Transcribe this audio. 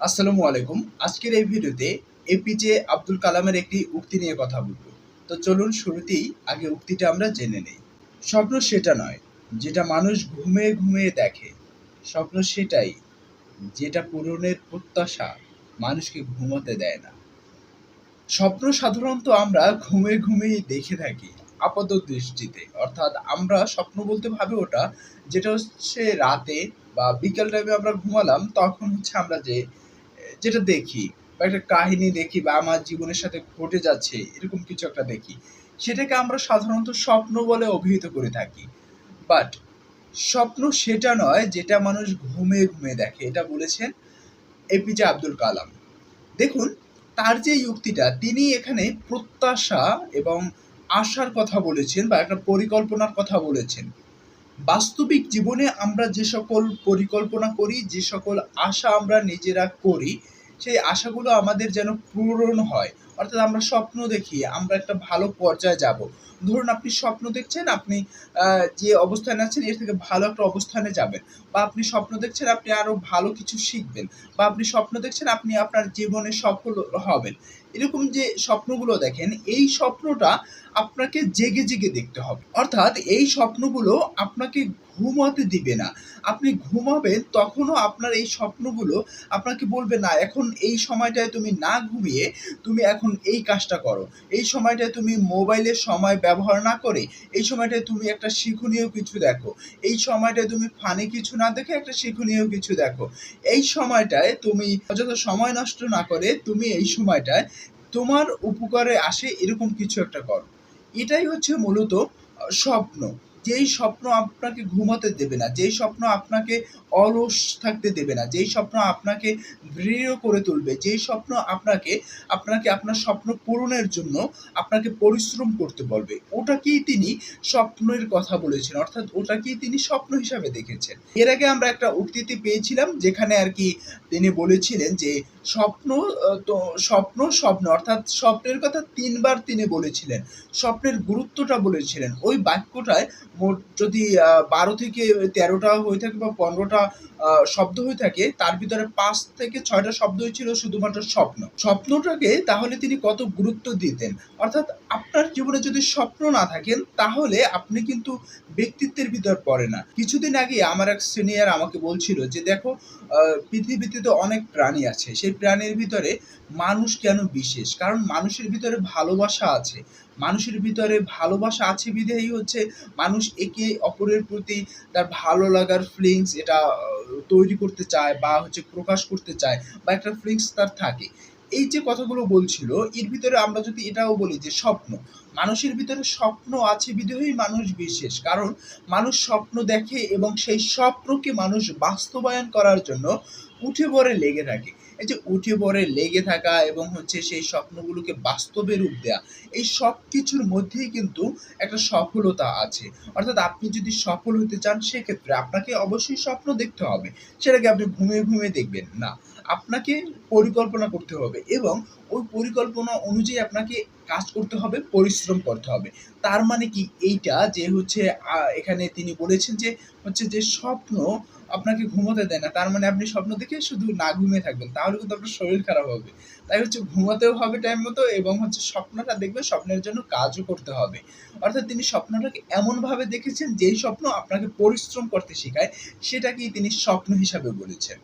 আসসালামু আলাইকুম। আজকের এই ভিডিওতে এপিজে আব্দুল কালামের একটি উক্তি নিয়ে কথা বলব। তো চলুন শুরুতেই আগে উক্তিটা আমরা জেনে নেই। স্বপ্ন সেটা নয়, যেটা মানুষ ঘুমিয়ে ঘুমিয়ে দেখে। স্বপ্ন সেটাই, যেটা পূরণের প্রত্যাশা মানুষকে ঘুমাতে দেয় না। স্বপ্ন সাধারণত আমরা ঘুমিয়ে ঘুমিয়ে দেখে থাকি আপাত দৃষ্টিতে। অর্থাৎ আমরা স্বপ্ন বলতে ভাবে ওটা, যেটা হচ্ছে রাতে বা বিকেল টাইমে আমরা ঘুমালাম, তখন হচ্ছে আমরা যে যেটা দেখি বা একটা কাহিনী দেখি বা আমার জীবনের সাথে ঘটে যাচ্ছে, এরকম কিছু একটা দেখি, সেটাকে আমরা সাধারণত স্বপ্ন বলে অভিহিত করে থাকি। বাট স্বপ্ন সেটা নয় যেটা মানুষ ঘুমে ঘুমে দেখে, এটা বলেছেন এপিজে আব্দুল কালাম। দেখুন, তার যে যুক্তিটা, তিনি এখানে প্রত্যাশা এবং আশার কথা বলেছেন বা একটা পরিকল্পনার কথা বলেছেন। বাস্তবিক জীবনে আমরা যে সকল পরিকল্পনা করি যে সকল আশা আমরা নিজেরা করি সেই আশাগুলো আমাদের যেন পূরণ হয়। অর্থাৎ আমরা স্বপ্ন দেখি, আমরা একটা ভালো পর্যায়ে যাব। ধরুন আপনি স্বপ্ন দেখছেন, আপনি যে অবস্থানে আছেন, এর থেকে ভালো একটা অবস্থানে যাবেন। বা আপনি স্বপ্ন দেখছেন, আপনি আরও ভালো কিছু শিখবেন। বা আপনি স্বপ্ন দেখছেন, আপনি আপনার জীবনে সফল হবেন। এরকম যে স্বপ্নগুলো দেখেন, এই স্বপ্নটা আপনাকে জেগে জেগে দেখতে হবে। অর্থাৎ এই স্বপ্নগুলো আপনাকে ঘুমাতে দিবে না। আপনি ঘুমাবেন, তখনও আপনার এই স্বপ্নগুলো আপনাকে বলবে, না, এখন এই সময়টায় তুমি না ঘুমিয়ে তুমি এখন এই কাজটা করো। এই সময়টায় তুমি মোবাইলের সময় ব্যবহার না করে, এই সময়টায় তুমি একটা শিক্ষণীয় কিছু দেখো। এই সময়টায় তুমি ফানি কিছু না দেখে একটা শিক্ষণীয় কিছু দেখো। এই সময়টায় তুমি অযথা সময় নষ্ট না করে, তুমি এই সময়টায় তোমার উপকারে আসে এরকম কিছু একটা করো। এটাই হচ্ছে মূলত স্বপ্ন। যেই স্বপ্ন আপনাকে ঘুমাতে দেবে না, যেই স্বপ্ন আপনাকে অলস থাকতে দেবে না, যেই স্বপ্ন আপনাকে দৃঢ় করে তুলবে, যেই স্বপ্ন আপনাকে আপনাকে আপনার স্বপ্ন পূরণের জন্য আপনাকে পরিশ্রম করতে বলবে ওটাকেই তিনি স্বপ্নের কথা বলেছেন? অর্থাৎ ওটাকেই তিনি স্বপ্ন হিসাবে দেখেছেন? এর আগে আমরা একটা উক্তিতে পেয়েছিলাম, যেখানে আর কি তিনি বলেছিলেন যে স্বপ্ন তো স্বপ্ন স্বপ্ন, অর্থাৎ স্বপ্নের কথা তিনবার তিনি বলেছিলেন, স্বপ্নের গুরুত্বটা বলেছিলেন। ওই বাক্যটায় মোট যদি বারো থেকে তেরোটা হয়ে থাকে বা পনেরোটা শব্দ হয়ে থাকে, তার ভিতরে পাঁচ থেকে ছয়টা শব্দ হয়েছিল শুধুমাত্র স্বপ্ন। স্বপ্নটাকে তাহলে তিনি কত গুরুত্ব দিতেন? অর্থাৎ আপনার জীবনে যদি স্বপ্ন না থাকেন, তাহলে আপনি কিন্তু ব্যক্তিত্বের ভিতর পড়ে না। কিছুদিন আগে আমার এক সিনিয়র আমাকে বলছিল যে, দেখো পৃথিবীতে তো অনেক প্রাণী আছে, সেই প্রাণীর ভিতরে মানুষ কেন বিশেষ? কারণ মানুষের ভিতরে ভালোবাসা আছে। মানুষের ভিতরে ভালোবাসা আছে বিধেই হচ্ছে মানুষ একে অপরের প্রতি তার ভালো লাগার ফিলিংস এটা তৈরি করতে চায় বা হচ্ছে প্রকাশ করতে চায় বা একটা ফিলিংস তার থাকে। এই যে কথাগুলো বলছিল, এর ভিতরে আমরা যদি এটাও বলি যে স্বপ্ন, মানুষের ভিতরে স্বপ্ন আছে বিধেয়ই মানুষ বিশেষ। কারণ মানুষ স্বপ্ন দেখে এবং সেই স্বপ্নকে মানুষ বাস্তবায়ন করার জন্য উঠে পড়ে লেগে থাকে। এই যে উঠে পড়ে লেগে থাকা এবং হচ্ছে সেই স্বপ্নগুলোকে বাস্তবে রূপ দেয়া, এই সব কিছুর মধ্যেই কিন্তু একটা সফলতা আছে। অর্থাৎ আপনি যদি সফল হতে চান, সেক্ষেত্রে আপনাকে অবশ্যই স্বপ্ন দেখতে হবে। সেটাকে আপনি ঘুমিয়ে ঘুমিয়ে দেখবেন না। আপনাকে পরিকল্পনা করতে হবে এবং ওই পরিকল্পনা অনুযায়ী আপনাকে কাজ করতে হবে, পরিশ্রম করতে হবে। তার মানে কি? এইটা যে হচ্ছে এখানে তিনি বলেছেন যে হচ্ছে যে স্বপ্ন আপনাকে ঘুমোতে দেয় না। তার মানে আপনি স্বপ্ন দেখে শুধু না ঘুমিয়ে থাকবেন, তাহলে কিন্তু আপনার শরীর খারাপ হবে। তাই হচ্ছে ঘুমাতেও হবে টাইম মতো এবং হচ্ছে স্বপ্নটা দেখবে স্বপ্নের জন্য কাজও করতে হবে। অর্থাৎ তিনি স্বপ্নটাকে এমনভাবে দেখেছেন, যেই স্বপ্ন আপনাকে পরিশ্রম করতে শেখায়, সেটাকেই তিনি স্বপ্ন হিসাবে বলেছেন।